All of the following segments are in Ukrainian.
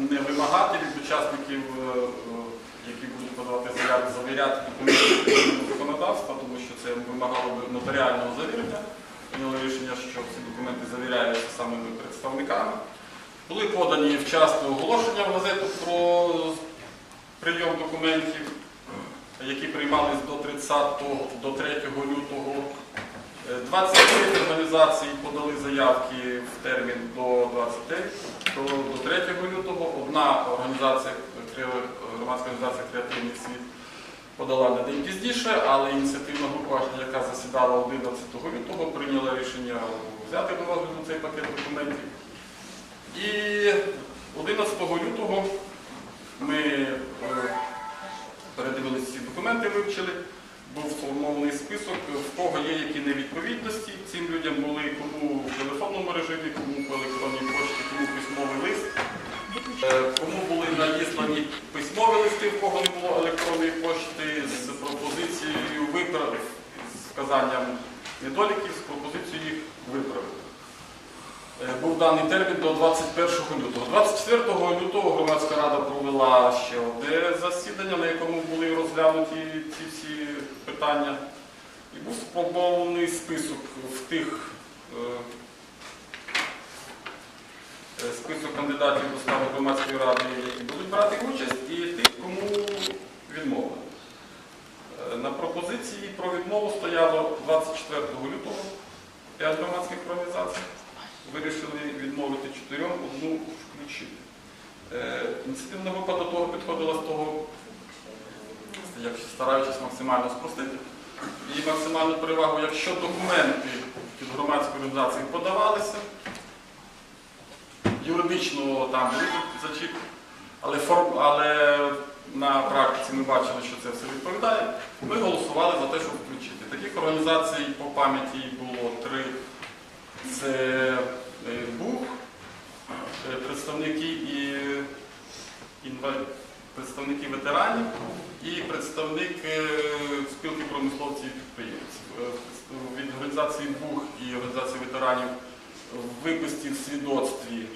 не вимагати від учасників, е, е, які будуть подавати заяви, завіряти документи законодавства, тому що це вимагало б нотаріального завірення. Прийняли рішення, що ці документи завіряються самими представниками. Були подані вчасно оголошення в газету про прийом документів, які приймались до 30 до 3 лютого. Е, 29 організацій подали заявки в термін до 23 до, до 3 лютого. Одна організація, громадська організація Креативний світ подала на день пізніше, але ініціативна група, яка засідала 11 лютого, прийняла рішення взяти до розгляду цей пакет документів. І 11 лютого ми е, передивилися ці документи, вивчили. Був сформований список, в кого є які невідповідності. Цим людям були кому в телефонному режимі, кому по електронній пошті, кому письмовий лист. Е, Кому були надіслані письмові листи, в кого не було електронної пошти з пропозицією виправ, з вказанням недоліків, з пропозицією їх виправити. Е, Був даний термін до 21 лютого. 24 лютого громадська рада провела ще одне засідання, на якому були розглянуті ці всі питання. І був сформований список в тих е, е, список кандидатів до складу громадської ради, які будуть брати участь, і тих, кому відмовили. На пропозиції про відмову стояло 24 лютого 5 громадських організацій. Вирішили відмовити чотирьом, одну включити. Е, Ініціативна група до того підходила з того, стараючись максимально спростити. І максимальну перевагу, якщо документи від громадської організації подавалися, юридично там були зачіпки, але, форм, але на практиці ми бачили, що це все відповідає. Ми голосували за те, щоб включити. Таких організацій по пам'яті було три. Це е, БУХ, е, представники і інвалід, представники ветеранів і представник е, спілки промисловців і підприємців. Від організації БУХ і організації ветеранів в виписці в свідоцтві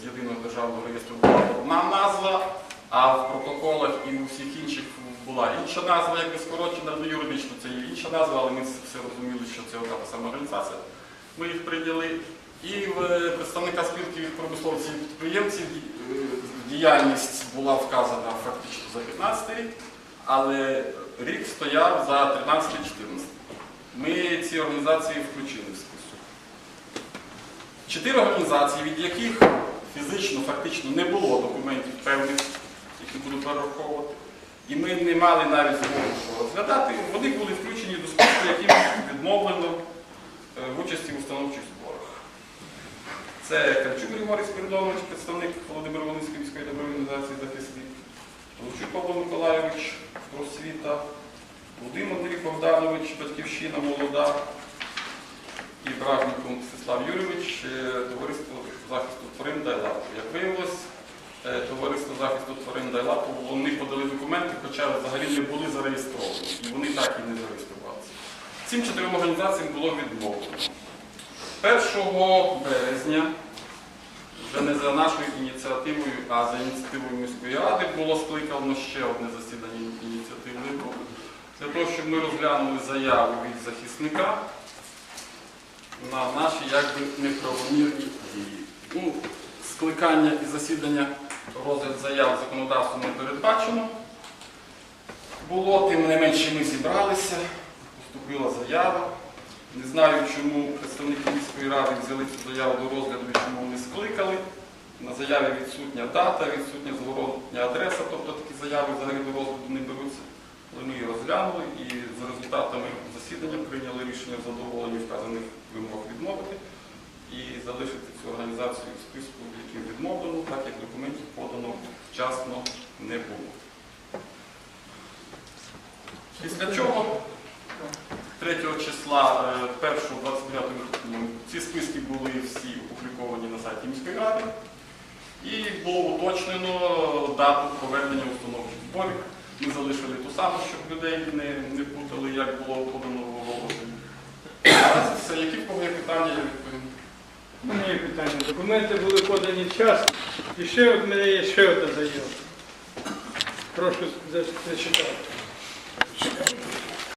з єдиного державного реєстру була одна назва, а в протоколах і у всіх інших була інша назва, якби скорочена, ну юридично це є інша назва, але ми все розуміли, що це одна сама організація. Ми їх прийняли. І представника спілки від промисловців і підприємців е, діяльність була вказана фактично за 15 рік, але рік стояв за 13-14. Ми ці організації включили в список. Чотири організації, від яких фізично, фактично не було документів певних, які буду перераховувати, і ми не мали навіть змоги розглядати, вони були включені до списку, яким відмовлено в участі в установчих зборах. Це Карчук Григорій Спиридонович, представник Володимир Волинської міської організації захисник, Лучук Павло Миколайович, просвіта, Володимир Андрій Богданович, Батьківщина молода і Бражников Мстислав Юрійович, е, товариство захисту тварин Дайлапу. Як виявилось, е, товариство захисту тварин Дайлапу, вони подали документи, хоча взагалі не були зареєстровані. Вони так і не зареєструвалися. Цим чотирьом організаціям було відмовлено. 1 березня, вже не за нашою ініціативою, а за ініціативою міської ради було скликано ще одне засідання ініціативної групи для того, щоб ми розглянули заяву від захисника на наші якби неправомірні дії. Ну, скликання і засідання розгляд заяв законодавством не передбачено. Було, тим не менше ми зібралися, поступила заява. Не знаю, чому представники міської ради взяли цю заяву до розгляду і чому вони скликали. На заяві відсутня дата, відсутня зворотня адреса, тобто такі заяви взагалі до розгляду не беруться. Але ми її розглянули і за результатами засідання прийняли рішення в задоволенні вказаних вимог відмовити і залишити цю організацію в списку, яким відмовлено, так як документів подано вчасно не було. Числа, е, 1, 29 лютого, ці списки були всі опубліковані на сайті міської ради. І було уточнено дату проведення установчих зборів. Ми залишили ту саму, щоб людей не, не путали, як було подано в оголошенні. Які в кого є питання, я відповім. У мене є питання. Документи були подані вчасно. І ще от мене є ще одна заява. Прошу за- зачитати.